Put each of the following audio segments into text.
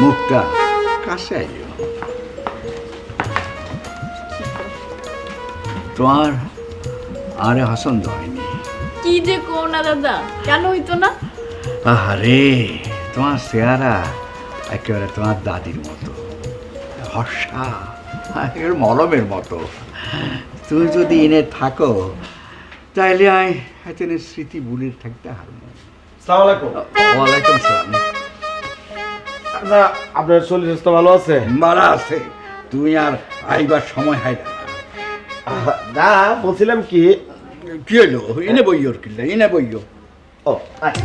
মুখটা কাছে আইও। তোমার আরে পছন্দ হয়নি। কি যে কো না দাদা কেন হইতো না? আরে তোমার চেহারা একেবারে তোমার দাদির মতো হর্ষা একেবারে মলমের মতো। তুমি যদি এনে থাকো তাইলে আমি হয়তো এনে স্মৃতি ভুলে থাকতে হারবো সালাম আলাইকুম। ওয়ালাইকুম আচ্ছা আপনার শরীর স্বাস্থ্য ভালো আছে? মারা আছে। তুমি আর আইবার সময় হয় না। না বলছিলাম কি? কি হইল? এনে বইয়োর কিল্লা এনে বইয়ো ও আয়।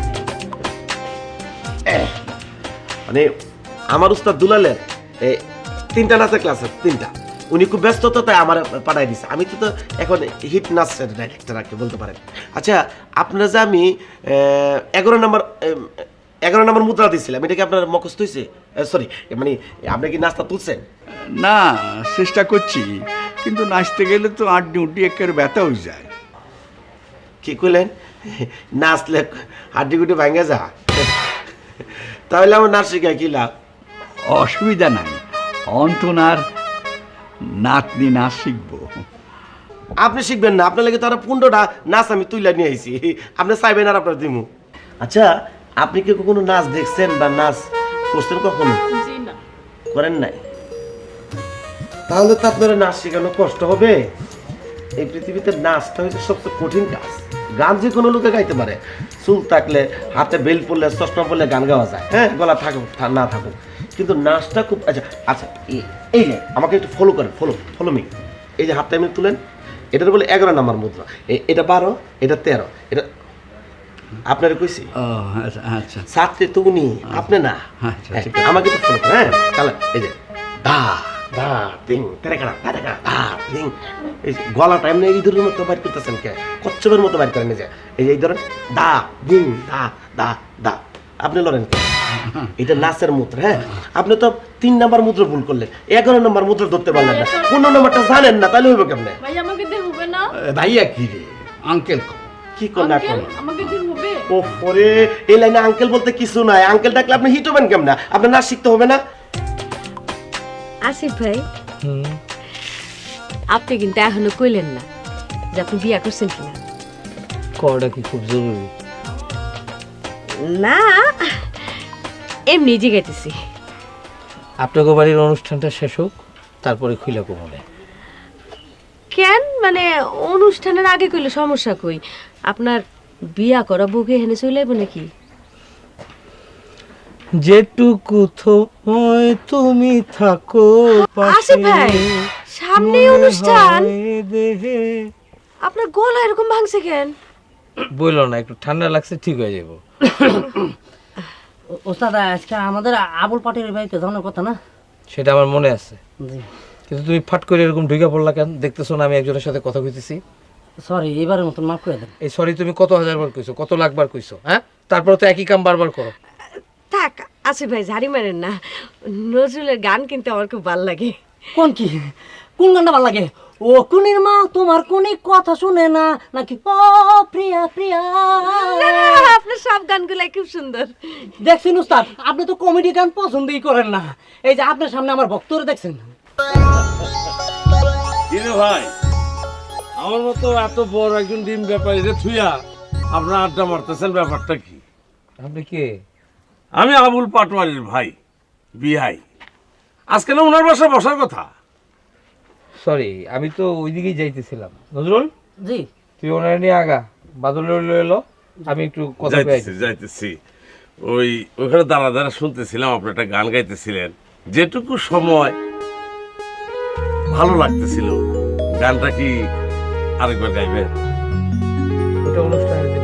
এহ, মানে আমার উস্তাদ দুলালের এই তিনটা নাচের ক্লাস আছে তিনটা। উনি খুব ব্যস্ত তো তাই আমার পাঠাই দিছে। আমি তো তো এখন হিট নাচের ডাইরেক্টর আর কি বলতে পারেন। আচ্ছা আপনারা যে আমি আহ, এগারো নম্বর এগারো নম্বর মুদ্রা দিয়েছিলাম এটা কি আপনার মুখস্থ হয়েছে? সরি মানে আপনি কি নাস্তা তুলছেন? না চেষ্টা করছি কিন্তু নাচতে গেলে তো আড্ডি উড্ডি একের ব্যথা হয়ে যায়। কি করলেন নাচলে হাড্ডি গুটি ভাঙে যা। তাহলে আমার নাচ শিখায় কি লাভ? অসুবিধা নাই অন্তনার নাতনি নাচ শিখব। আপনি শিখবেন না আপনার লাগে তারা পনেরোটা নাচ আমি তুইলা নিয়ে আইছি। আপনি চাইবেন আর আপনার দিমু। আচ্ছা আপনি কি কখনো নাচ দেখছেন বা নাচ করছেন কখনো? করেন নাই? তাহলে তো আপনার নাচ শেখানো কষ্ট হবে। এই পৃথিবীতে নাচটা হচ্ছে সবচেয়ে কঠিন কাজ। গান যে কোনো লোকে গাইতে পারে। চুল থাকলে হাতে বেল পড়লে চশমা পড়লে গান গাওয়া যায়। হ্যাঁ গলা থাকুক না থাকুক। কিন্তু নাচটা খুব আচ্ছা আচ্ছা এই- যে আমাকে একটু ফলো করেন ফলো ফলো মি এই যে হাতটা এমনি তুলেন এটার বলে এগারো নাম্বার মুদ্রা। এটা বারো এটা তেরো এটা আপনার কইছি? ও আচ্ছা আচ্ছা। ছাত্রী তো উনি আপনি না। আচ্ছা, হ্যাঁ। আমাকে তো করেন হ্যাঁ? তাহলে এই যে দা দা তিং তেরেকাড়া তেরেকাড়া দা তিং এই যে গলাটা এমনি এই ধরনের মতো বাইর করতেছেন কে? কচ্ছপের মতো বাইর করেন এই যে। এই যে এই ধরেন দা দিং দা দা দা। আপনি লড়েন কে? এটা নাচের মুদ্রা হ্যাঁ? আপনি তো তিন নাম্বার মুদ্রা ভুল করলেন। এগারো নাম্বার মুদ্রা ধরতে পারলেন না। পনেরো নাম্বারটা জানেন না তাহলে হইবে কেমনে? ভাই আমাকে দিয়ে না। ভাইয়া কি রে? আঙ্কেল কি। করলেন আঙ্কেল আমাকে ও পরে এই লাইনে আঙ্কেল বলতে কিছু নাই। আঙ্কেল ডাকলে আপনি হিট হবেন কেমন? আপনার নাচ শিখতে হবে না? আসিফ ভাই আপনি কিন্তু এখনও কইলেন না যে আপনি বিয়া করছেন কিনা। করাটা কি খুব জরুরি? না এমনি জিগাইতেছি। আপনাকে বাড়ির অনুষ্ঠানটা শেষ হোক তারপরে খুলে কোমরে কেন? মানে অনুষ্ঠানের আগে কইলে সমস্যা কই? আপনার বিয়া করা বুকে হেনে চলে আইব নাকি? যেটুকু তোমায় তুমি থাকো আসিফ ভাই সামনে অনুষ্ঠান। দেহে। আপনার গলা এরকম ভাঙছে কেন? বলল না একটু ঠান্ডা লাগছে ঠিক হয়ে যাব ওস্তাদ আজকে আমাদের আবুল পাটের বাড়িতে যাওয়ার কথা না? সেটা আমার মনে আছে। কিন্তু তুমি ফাট করে এরকম ঢুকে পড়লা কেন? দেখতেছো না আমি একজনের সাথে কথা কইতেছি। সরি এবারের মতন মাফ করে দেন। এই সরি তুমি কত হাজার বার কইছো কত লাখ বার কইছো হ্যাঁ? তারপরে তো একই কাম বারবার করো। থাক আসিফ ভাই ঝাড়ি মারেন না। নজরুলের গান কিন্তু আমার খুব ভালো লাগে। কোন কি? কোন গানটা ভালো লাগে? ও কুনির মা তোমার কোনি কথা শুনে না নাকি ও প্রিয়া প্রিয়া? না, না, আপনার সব গানগুলাই খুব সুন্দর। দেখছেন উস্তাদ আপনি তো কমেডি গান পছন্দই করেন না। এই যে আপনার সামনে আমার ভক্তরা দেখছেন। ভাই আমার মতো এত বড় একজন ডিম ব্যাপারী রে থুইয়া আপনার আড্ডা মারতেছেন ব্যাপারটা কি? আপনি কে? আমি আবুল পাটওয়ারির ভাই বিহাই আজকে না ওনার বাসায় বসার কথা? সরি আমি তো ওইদিকেই যাইতেছিলাম। নজরুল? জি। তুই ওনার নিয়ে আগা বাদল এলো আমি একটু কথা যাইতেছি যাইতেছি। ওই ওখানে দাঁড়া দাঁড়া শুনতেছিলাম আপনি একটা গান গাইতেছিলেন। যেটুকু সময় ভালো লাগতেছিল গানটা কি আরেকবার গাইবেন ওটা অনুষ্ঠানের দিন।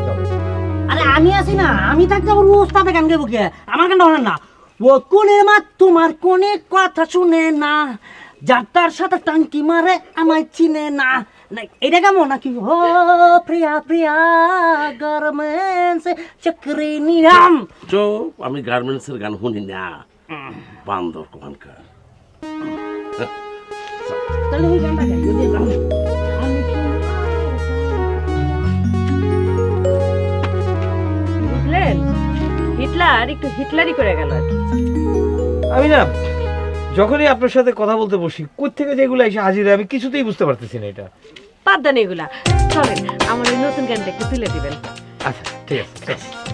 আরে আমি আছি না আমি থাকতে আবার ও ওস্তাদে গান গাইব কে? আমার গানটা শোনেন না। ও কোনের মা তোমার কোনে কথা শুনে না। যার তার সাথে টাঙ্কি মারে আমায় চিনে না। এটা কেমন নাকি? ও প্রিয়া প্রিয়া গার্মেন্টস চক্রি নিরাম চুপ আমি গার্মেন্টসের গান শুনি না। বান্দর কোহানকার তাহলে ওই গানটা গাই হিটলার একটু হিটলারই করে গেল আর কি। আমি না যখনই আপনার সাথে কথা বলতে বসি কোথেকে যেগুলো এসে হাজির হয় আমি কিছুতেই বুঝতে পারতেছি না এটা। বাদ দেন এগুলা। চলেন আমার ওই নতুন গানটা একটু তুলে দিবেন। আচ্ছা ঠিক আছে চল।